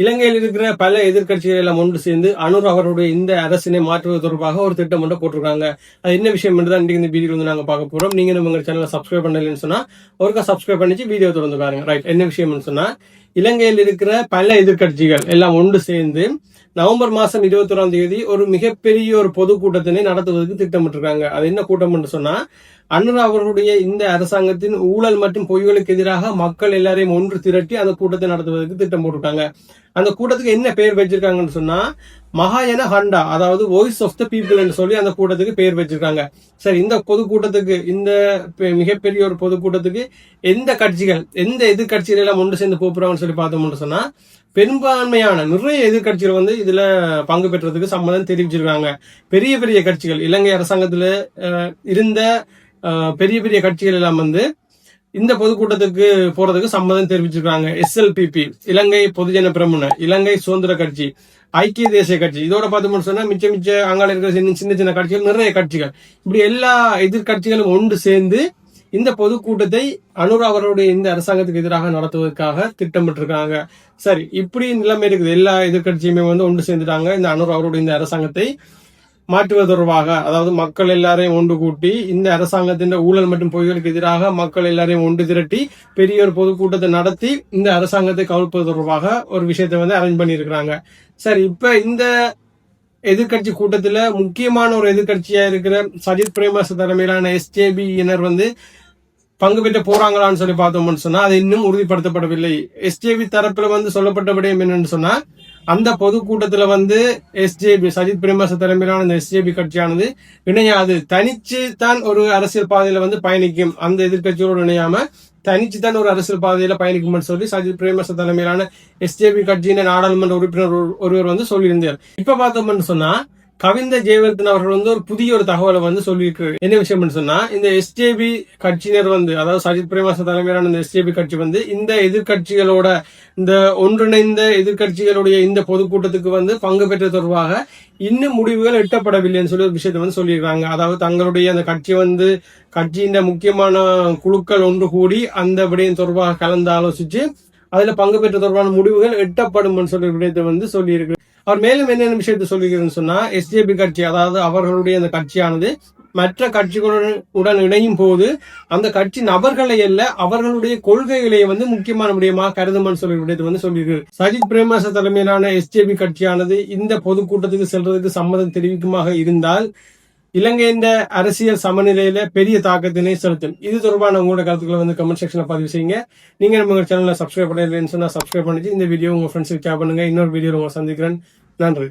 இலங்கையில் இருக்கிற பல எதிர்க்கட்சிகள் எல்லாம் ஒன்று சேர்ந்து அனுர் அவருடைய இந்த அரசினை மாற்றுவது தொடர்பாக ஒரு திட்டம் ஒன்று போட்டிருக்காங்க. அது என்ன விஷயம் என்று தான் இன்றைக்கு இந்த வீடியோ வந்து நாங்க பார்க்க போறோம். நீங்க நம்ம சேனலை சப்ஸ்கிரைப் பண்ணலன்னு சொன்னா ஒருக்கா சப்ஸ்கிரைப் பண்ணிச்சு வீடியோ தொடர்ந்து பாருங்க. ரைட் என்ன விஷயம்னு சொன்னா இலங்கையில் இருக்கிற பல எதிர்க்கட்சிகள் எல்லாம் ஒன்று சேர்ந்து நவம்பர் மாதம் இருபத்தி தேதி ஒரு மிகப்பெரிய ஒரு பொதுக்கூட்டத்தினை நடத்துவதற்கு திட்டமிட்டிருக்காங்க. அது என்ன கூட்டம் என்று சொன்னா அனுரா அவர்களுடைய இந்த அரசாங்கத்தின் ஊழல் மற்றும் பொய்களுக்கு எதிராக மக்கள் எல்லாரையும் ஒன்று திரட்டி அந்த கூட்டத்தை நடத்துவதற்கு திட்டம் போட்டிருக்காங்க அந்த கூட்டத்துக்கு என்ன பெயர் வச்சிருக்காங்கன்னு சொன்னா மகாயன ஹண்டா அதாவது வாய்ஸ் ஆஃப் த பீப்புள் சொல்லி அந்த கூட்டத்துக்கு பெயர் வச்சிருக்காங்க. சரி இந்த பொதுக்கூட்டத்துக்கு இந்த பெ- மிகப்பெரிய ஒரு பொதுக்கூட்டத்துக்கு எந்த கட்சிகள் எந்த எதிர்கட்சிகள் எல்லாம் ஒன்று சேர்ந்து கூப்பிடுறாங்கன்னு சொல்லி பார்த்தோம்னு சொன்னா பெரும்பான்மையான நிறைய எதிர்க்கட்சிகள் வந்து இதுல பங்கு பெற்றதுக்கு சம்மதம் தெரிவிச்சிருக்காங்க. பெரிய பெரிய கட்சிகள் இலங்கை அரசாங்கத்துல இருந்த பெரிய பெரிய கட்சிகள் எல்லாம் வந்து இந்த பொதுக்கூட்டத்துக்கு போறதுக்கு சம்மதம் தெரிவிச்சிருக்காங்க. எஸ்எல்பிபி இலங்கை பொதுஜன பிரமுன இலங்கை சுதந்திர கட்சி ஐக்கிய தேசிய கட்சி. இதோட பார்த்தோம்னு சொன்னா மிச்ச மிச்ச அங்கால இருக்கிற சின்ன சின்ன சின்ன கட்சிகள் நிறைய கட்சிகள். இப்படி எல்லா எதிர்க்கட்சிகளும் ஒன்று சேர்ந்து இந்த பொதுக்கூட்டத்தை அனுர் அவருடைய இந்த அரசாங்கத்துக்கு எதிராக நடத்துவதற்காக திட்டமிட்டிருக்காங்க. சரி இப்படி நிலைமை இருக்குது. எல்லா எதிர்க்கட்சியுமே வந்து ஒன்று சேர்ந்துட்டாங்க. இந்த அனுர் அவருடைய இந்த அரசாங்கத்தை மாற்றுவது தொடர்பாக அதாவது மக்கள் எல்லாரையும் ஒன்று கூட்டி இந்த அரசாங்கத்தின் ஊழல் மற்றும் பொய்களுக்கு எதிராக மக்கள் எல்லாரையும் ஒன்று திரட்டி பெரிய ஒரு பொதுக்கூட்டத்தை நடத்தி இந்த அரசாங்கத்தை கவிழ்ப்பது தொடர்பாக ஒரு விஷயத்தை வந்து அரேஞ்ச் பண்ணியிருக்கிறாங்க. சரி இப்ப இந்த எதிர்க்கட்சி கூட்டத்துல முக்கியமான ஒரு எதிர்க்கட்சியா இருக்கிற சஜித் பிரேமதாச தலைமையிலான எஸ்ஜேபியினர் வந்து பங்கு பெற்ற போறாங்களான்னு சொல்லி பார்த்தோம்னு சொன்னா அது இன்னும் உறுதிப்படுத்தப்படவில்லை. எஸ்ஜேபி தரப்புல வந்து சொல்லப்பட்ட விடயம் என்னன்னு சொன்னா அந்த பொதுக்கூட்டத்துல வந்து எஸ்ஜேபி சஜித் பிரேமதாச தலைமையிலான இந்த எஸ்ஜேபி கட்சியானது இணையாது தனிச்சு தான் ஒரு அரசியல் பாதையில வந்து பயணிக்கும். அந்த எதிர்க்கட்சியோடு இணையாம தனிச்சு தான் ஒரு அரசியல் பாதையில பயணிக்கும்னு சொல்லி சஜித் பிரேமதாச தலைமையிலான எஸ்ஜேபி கட்சியின் நாடாளுமன்ற உறுப்பினர் ஒருவர் வந்து சொல்லியிருந்தார். இப்ப பார்த்தோம்னு சொன்னா கவிந்த ஜெயவர்தன் அவர்கள் வந்து ஒரு புதிய ஒரு தகவலை வந்து சொல்லியிருக்காரு என்ன விஷயம்னு சொன்னா இந்த எஸ்ஜேபி கட்சியினர் வந்து அதாவது சஜித் பிரேமாச தலைமையிலான இந்த எஸ்ஜேபி கட்சி வந்து இந்த எதிர்க்கட்சிகளோட இந்த ஒன்றிணைந்த எதிர்க்கட்சிகளுடைய இந்த பொதுக்கூட்டத்துக்கு வந்து பங்கு பெற்ற தொடர்பாக இன்னும் முடிவுகள் எட்டப்படவில்லைன்னு சொல்லி ஒரு விஷயத்தை வந்து சொல்லியிருக்காங்க. அதாவது தங்களுடைய அந்த கட்சி வந்து கட்சியின் முக்கியமான குழுக்கள் ஒன்று கூடி அந்த விடயம் தொடர்பாக கலந்து ஆலோசிச்சு அதுல பங்கு பெற்ற தொடர்பான முடிவுகள் எட்டப்படும் சொல்லி விடயத்தை வந்து சொல்லியிருக்கு. அவர் மேலும் என்னென்ன விஷயத்தை சொல்லுகிறேன்னு சொன்னா எஸ்ஜேபி கட்சி அதாவது அவர்களுடைய அந்த கட்சியானது மற்ற கட்சிகளுடன் உடன் இணையும் போது அந்த கட்சி நபர்களை அல்ல அவர்களுடைய கொள்கைகளை வந்து முக்கியமான விடயமாக கருதுமான்னு சொல்லி விடயத்தை வந்து சொல்லியிருக்கு. சஜித் பிரேமதாச தலைமையிலான எஸ்ஜேபி கட்சியானது இந்த பொதுக்கூட்டத்துக்கு செல்றதுக்கு சம்மதம் தெரிவிக்குமாக இருந்தால் இலங்கையின் அரசியல் சமநிலையில பெரிய தாக்கத்தினை செலுத்தும் இது தொடர்பான உங்களோட கருத்துக்களை வந்து கமெண்ட் செக்ஷன்ல பதிவு செய்யுங்க. நீங்க நம்ம சேனல்ல சப்ஸ்கிரைப் பண்ணலைன்னு சொன்னா சப்ஸ்கிரைப் பண்ணிட்டு இந்த வீடியோ உங்க ஃப்ரெண்ட்ஸுக்கு ஷேர் பண்ணுங்க. இன்னொரு வீடியோ உங்களை சந்திக்கிறேன். நன்றி.